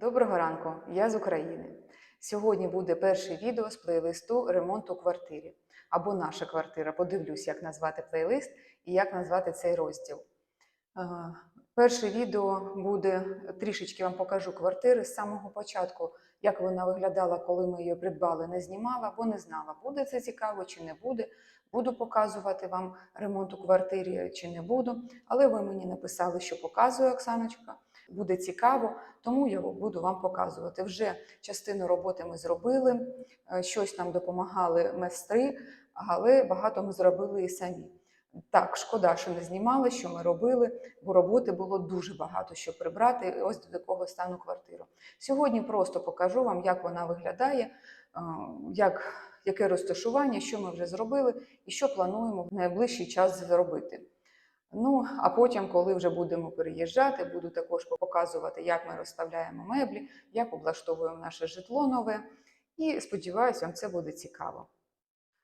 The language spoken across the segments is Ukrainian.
Доброго ранку, я з України. Сьогодні буде перше відео з плейлисту ремонт у квартирі або наша квартира. Подивлюсь, як назвати плейлист і як назвати цей розділ. Е, Перше відео буде трішечки вам покажу квартири з самого початку, як вона виглядала, коли ми її придбали, не знімала, бо не знала, буде це цікаво чи не буде. Буду показувати вам ремонт у квартирі чи не буду. Але ви мені написали, що показує Оксаночка. Буде цікаво, тому я буду вам показувати. Вже частину роботи ми зробили, е, щось нам допомагали майстри, але багато ми зробили і самі. Так, шкода, що не знімали, що ми робили, бо роботи було дуже багато, щоб прибрати ось до такого стану квартиру. Сьогодні просто покажу вам, як вона виглядає, е, як, яке розташування, що ми вже зробили і що плануємо в найближчий час зробити. Ну, а потім, коли вже будемо переїжджати, буду також показувати, як ми розставляємо меблі, як облаштовуємо наше житло нове. І сподіваюся, вам це буде цікаво.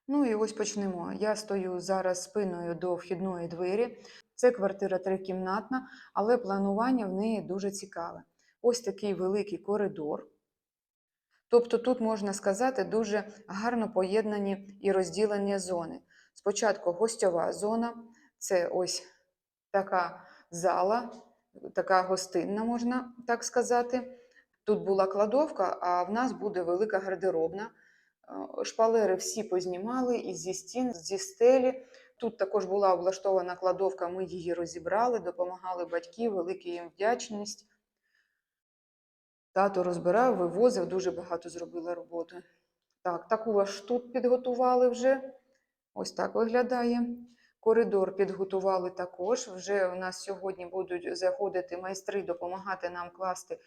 Ну і ось почнемо. Я стою зараз спиною до вхідної двері. Це квартира трикімнатна, але планування в неї дуже цікаве. Ось такий великий коридор. Тобто тут, можна сказати, дуже гарно поєднані і розділені зони. Спочатку гостьова зона, це ось така зала, така гостинна, можна так сказати. Тут була кладовка, а в нас буде велика гардеробна. Е, Шпалери всі познімали і зі стін, зі стелі. Тут також була облаштована кладовка, ми її розібрали, допомагали батьки, велика їм вдячність. Тато розбирав, вивозив, дуже багато зробили роботи. Так, таку аж тут підготували вже. Ось так виглядає. Коридор підготували також. Вже у нас сьогодні будуть заходити майстри, допомагати нам класти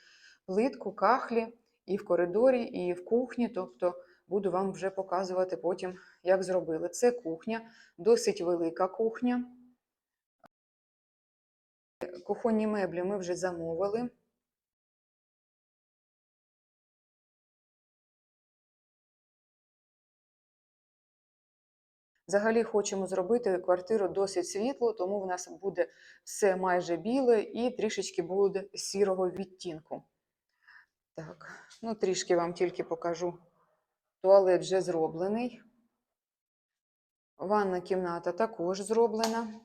плитку, кахлі і в коридорі, і в кухні. Тобто буду вам вже показувати потім, як зробили. Це кухня, досить велика кухня. Кухонні меблі ми вже замовили. Взагалі хочемо зробити квартиру досить світлу, тому в нас буде все майже біле і трішечки буде сірого відтінку. Так, ну трішки вам тільки покажу. Туалет вже зроблений. Ванна кімната також зроблена.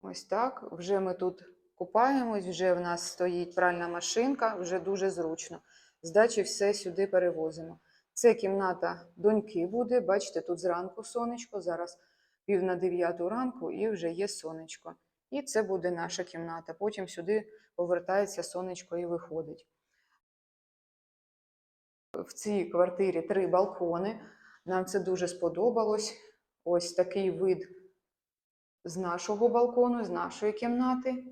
Ось так. Вже ми тут купаємось, вже в нас стоїть пральна машинка, вже дуже зручно. З дачі все сюди перевозимо. Це кімната доньки буде. Бачите, тут зранку сонечко, зараз пів на дев'яту ранку і вже є сонечко. І це буде наша кімната. Потім сюди повертається сонечко і виходить. В цій квартирі три балкони. Нам це дуже сподобалось. Ось такий вид з нашого балкону, з нашої кімнати.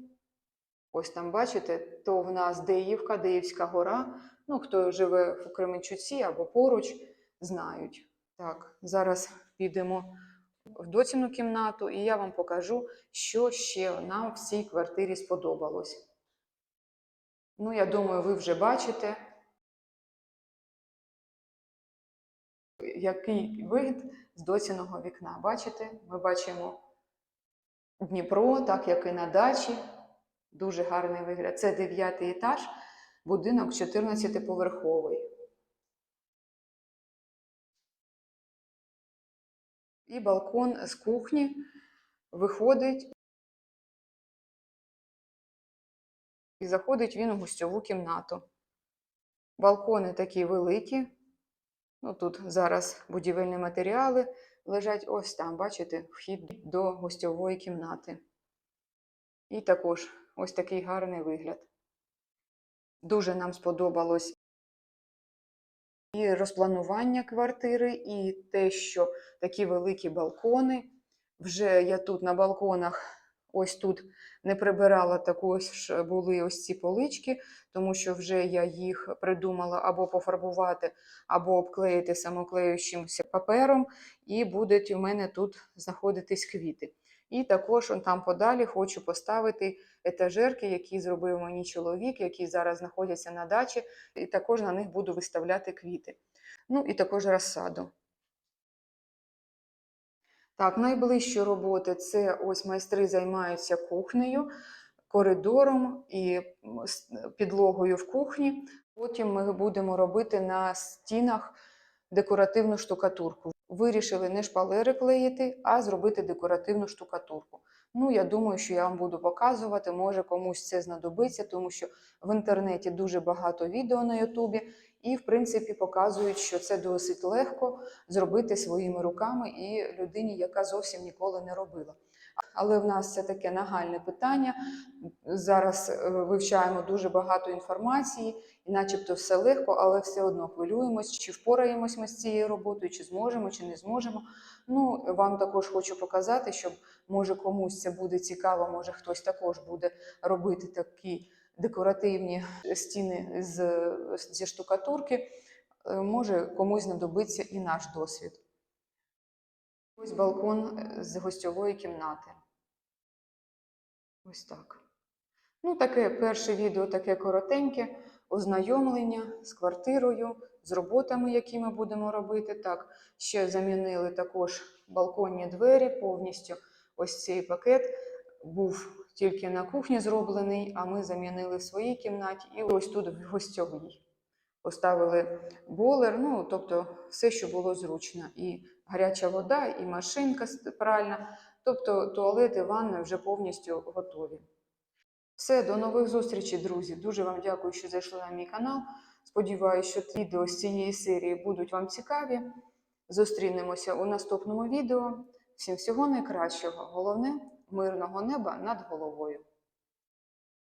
Ось там, бачите, то в нас Деївка, Деївська гора. Ну, хто живе в Кременчуці або поруч, знають. Так, зараз підемо в доціну кімнату, і я вам покажу, що ще нам в цій квартирі сподобалось. Ну, я думаю, ви вже бачите, який вид з доціного вікна. Бачите? Ми бачимо Дніпро, так як і на дачі. Дуже гарний вигляд. Це дев'ятий етаж, будинок 14-поверховий. І балкон з кухні виходить і заходить він у гостьову кімнату. Балкони такі великі. Ну, Тут зараз будівельні матеріали лежать ось там, бачите, вхід до гостьової кімнати. І також ось такий гарний вигляд. Дуже нам сподобалось і розпланування квартири, і те, що такі великі балкони. Вже я тут на балконах, ось тут не прибирала також були ось ці полички, тому що вже я їх придумала або пофарбувати, або обклеїти самоклеючимся папером, і будуть у мене тут знаходитись квіти. І також он там подалі хочу поставити етажерки, які зробив мені чоловік, які зараз знаходяться на дачі, і також на них буду виставляти квіти. Ну і також розсаду. Так, найближчі роботи це ось майстри займаються кухнею. коридором і підлогою в кухні. Потім ми будемо робити на стінах декоративну штукатурку. Вирішили не шпалери клеїти, а зробити декоративну штукатурку. Ну, я думаю, що я вам буду показувати, може комусь це знадобиться, тому що в інтернеті дуже багато відео на Ютубі, і, в принципі, показують, що це досить легко зробити своїми руками і людині, яка зовсім ніколи не робила. Але в нас це таке нагальне питання. Зараз е, вивчаємо дуже багато інформації, і начебто все легко, але все одно хвилюємось, чи впораємось ми з цією роботою, чи зможемо, чи не зможемо. Ну, вам також хочу показати, щоб може комусь це буде цікаво, може хтось також буде робити такі декоративні стіни з, зі штукатурки. Е, Може комусь знадобиться і наш досвід. Ось балкон е, з гостьової кімнати. Ось так. Ну, таке перше відео таке коротеньке, ознайомлення з квартирою, з роботами, які ми будемо робити. Так, ще замінили також балконні двері повністю. Ось цей пакет був тільки на кухні зроблений, а ми замінили в своїй кімнаті і ось тут в гостьовій. Поставили болер, ну тобто все, що було зручно. І гаряча вода, і машинка пральна, тобто туалет і ванна вже повністю готові. Все, до нових зустрічей, друзі. Дуже вам дякую, що зайшли на мій канал. Сподіваюся, що відео з цієї серії будуть вам цікаві. Зустрінемося у наступному відео. Всім всього найкращого. Головне мирного неба над головою.